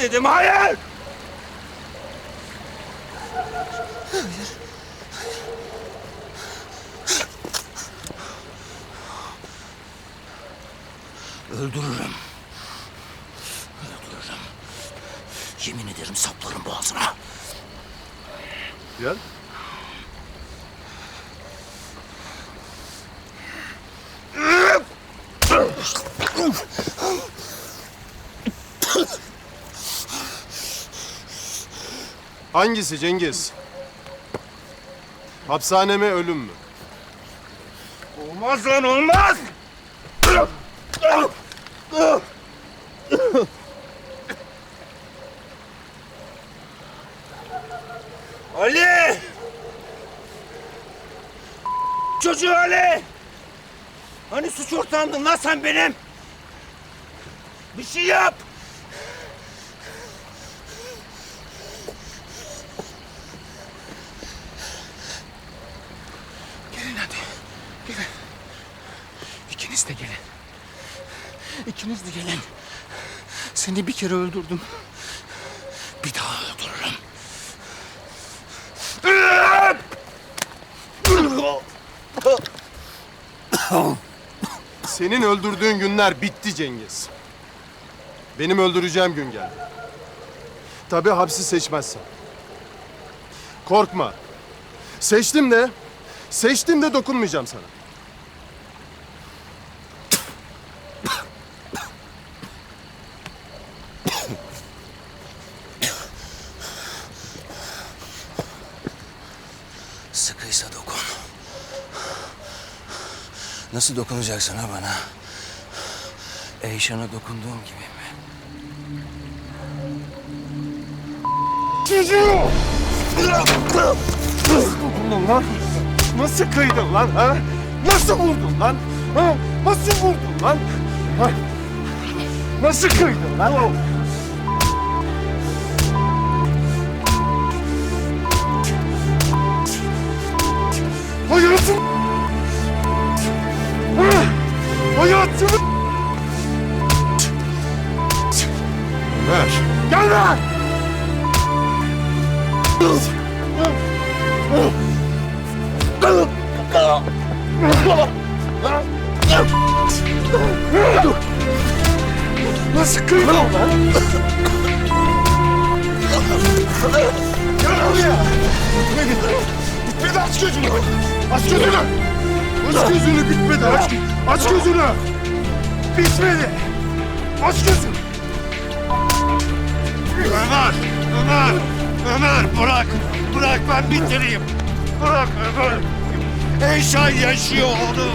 Hayır dedim, hayır! Öldürürüm. Öldürürüm. Yemin ederim saplarım boğazına. Gel. Hangisi Cengiz? Hapishane mi ölüm mü? Olmaz lan olmaz! Ali! Çocuğu Ali! Hani suç ortağımdın lan sen benim? Bir şey yap! İkiniz de gelin. İkiniz de gelin. Seni bir kere öldürdüm. Bir daha öldürürüm. Senin öldürdüğün günler bitti Cengiz. Benim öldüreceğim gün geldi. Tabii hapsi seçmezsen. Korkma. Seçtim de, seçtim de dokunmayacağım sana. Nasıl dokunacaksın ha bana? Eyşan'a dokunduğum gibi mi? Vurdun lan? Nasıl kıydın lan ha? Nasıl vurdun lan? Ha? Nasıl vurdun lan? Ha? Nasıl kıydın lan? Nasıl kıydın lan? Gel buraya! Bitmedi. Aç gözünü. Aç gözünü. Aç gözünü bitmedi aç. Aç gözünü. Bitmedi. Aç gözünü. Ömer! Ömer! Ömer bırak! Bırak ben bitireyim! Bırak Ömer! Eyşan yaşıyor onu!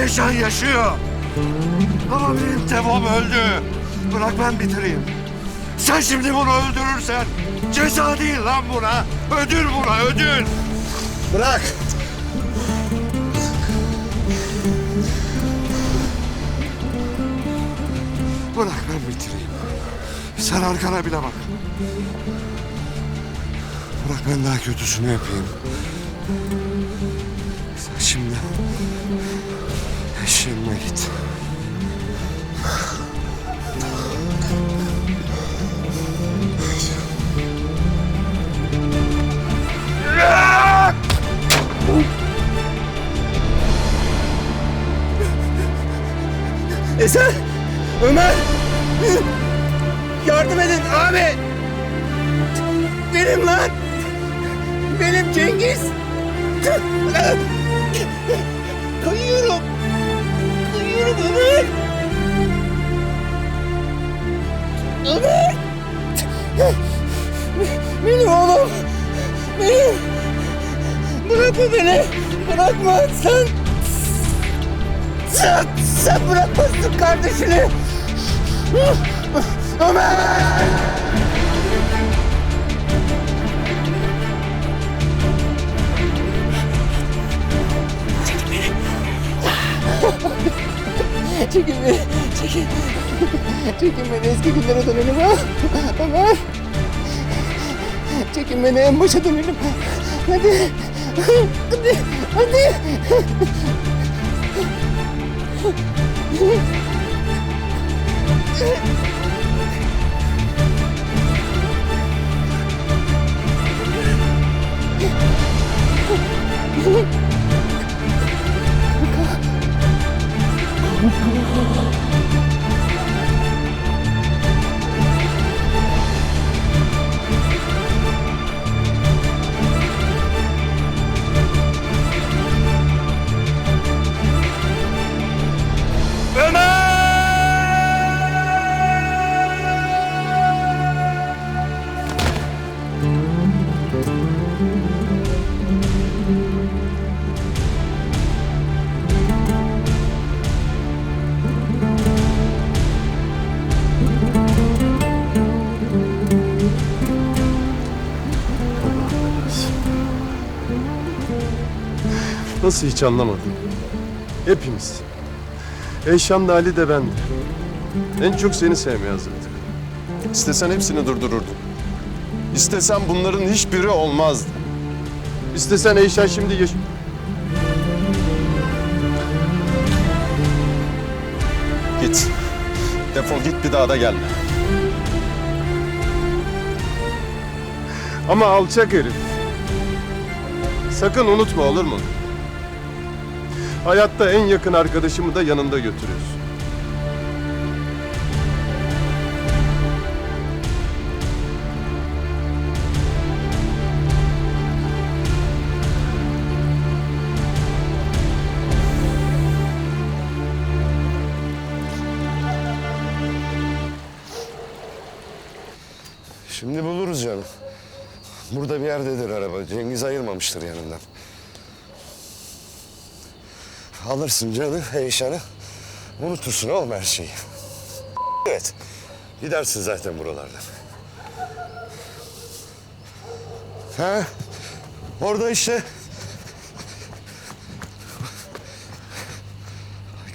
Eyşan yaşıyor! Ama benim Tevom öldü! Bırak ben bitireyim! Sen şimdi bunu öldürürsen ceza değil lan buna! Ödül buna ödül! Bırak! Bırak ben bitireyim. Sen arkana bile bak. Bırak ben daha kötüsünü yapayım. Benim Cengiz! Kayıyorum! Kayıyorum Ömer! Ömer! Benim oğlum! Benim! Bırakma beni! Bırakma sen! Sen, sen bırakmazsın kardeşini! Ömer! çekin beni, çekin. Çekin beni eski günlere dönelim ha. Ömer. Çekin beni en başa dönelim. Hadi. Hadi. Hadi. Hadi. 不 哭 Nasıl hiç anlamadım? Hepimiz. Eyşan da Ali de ben de. En çok seni sevmeye hazırdık. İstesen hepsini durdururdun. İstesen bunların hiçbiri olmazdı. İstesen Eyşan şimdi yaş... Git. Defol git bir daha da gelme. Ama alçak herif. Sakın unutma olur mu? Hayatta en yakın arkadaşımı da yanında götürüyorsun. Şimdi buluruz canım. Burada bir yerdedir araba. Cengiz ayırmamıştır yanından. Alırsın canı, Eyşan'ı. Unutursun oğlum her şeyi. Evet. Gidersin zaten buralardan. Ha? Orada işte.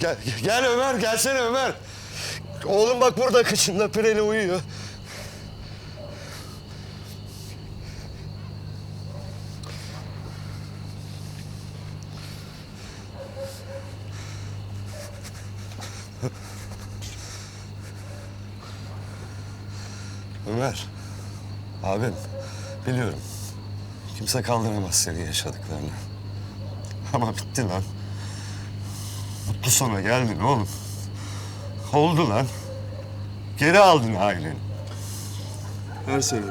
Gel, gel Ömer, gelsene Ömer. Oğlum bak burada kıçında pireli uyuyor. Ömer, abim biliyorum. Kimse kaldıramaz senin yaşadıklarını. Ama bitti lan. Mutlu sona geldin oğlum. Oldu lan. Geri aldın aileni. Her sene.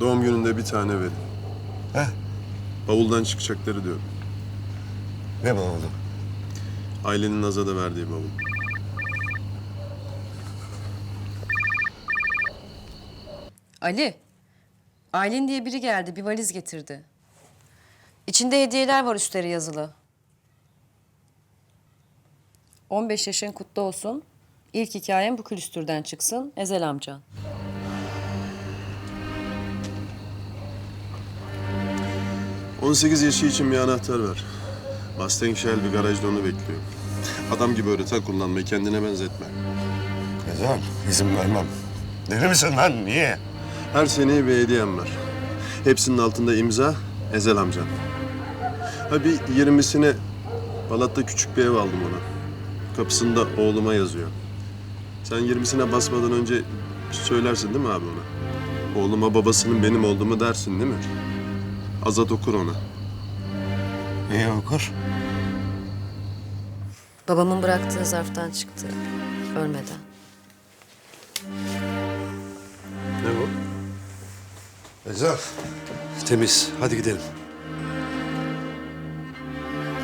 Doğum gününde bir tane verin. Heh. Bavuldan çıkacakları diyorum. Ne oldu? Ailenin Naz'a verdiği bavul. Ali, Aylin diye biri geldi, bir valiz getirdi. İçinde hediyeler var üstleri yazılı. 15 yaşın kutlu olsun. İlk hikayen bu külüstürden çıksın. Ezel amcan. — 18 yaşı için bir anahtar ver. Mustang Shelby garajda onu bekliyor. Adam gibi öğreten kullanmayı kendine benzetme. Güzel, izin vermem. Deli misin lan? Niye? Her seneye bir hediyem var. Hepsinin altında imza Ezel amcan. Ha bir yirmisine Balat'ta küçük bir ev aldım ona. Kapısında oğluma yazıyor. Sen yirmisine basmadan önce söylersin değil mi abi ona? Oğluma babasının benim olduğumu dersin değil mi? Azat okur ona. Niye okur? Babamın bıraktığı zarftan çıktı. Ölmeden. Ne o? Ezel. Temiz. Hadi gidelim.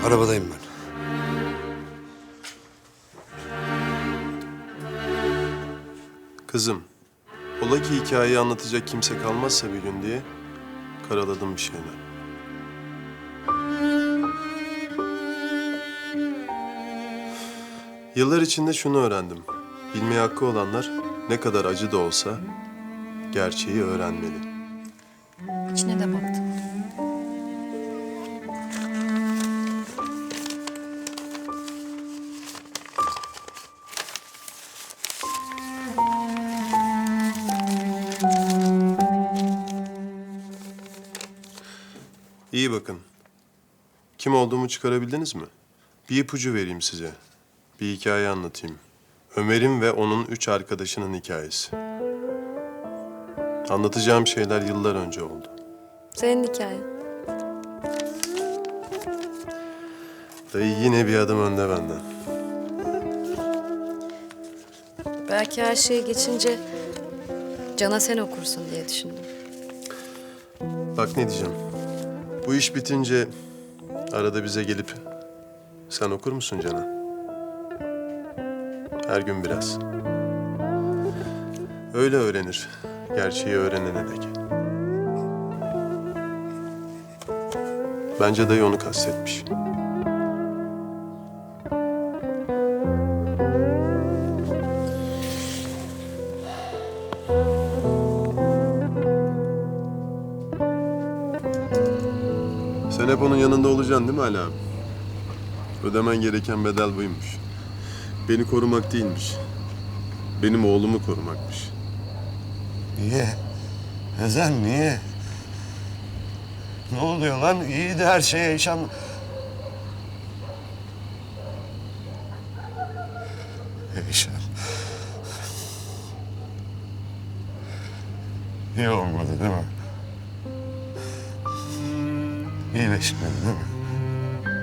Arabadayım ben. Kızım, ola ki hikayeyi anlatacak kimse kalmazsa bir gün diye karaladım bir şeyler. Yıllar içinde şunu öğrendim. Bilmeye hakkı olanlar ne kadar acı da olsa gerçeği öğrenmeli. İçine de baktım. İyi bakın. Kim olduğumu çıkarabildiniz mi? Bir ipucu vereyim size. Bir hikaye anlatayım. Ömer'in ve onun üç arkadaşının hikayesi. Anlatacağım şeyler yıllar önce oldu. Senin hikayen. Dayı yine bir adım önde benden. Belki her şey geçince Can'a sen okursun diye düşündüm. Bak ne diyeceğim. Bu iş bitince arada bize gelip sen okur musun Can'a? Her gün biraz. Öyle öğrenir. Gerçeği öğrenene dek. Bence dayı onu kastetmiş. Sen hep onun yanında olacaksın değil mi Ali abi? Ödemen gereken bedel buymuş. Beni korumak değilmiş. Benim oğlumu korumakmış. Niye? Ezel niye? Ne oluyor lan? İyi de her şey yaşam... Yaşam. İyi olmadı değil mi? İyileşmedi değil mi?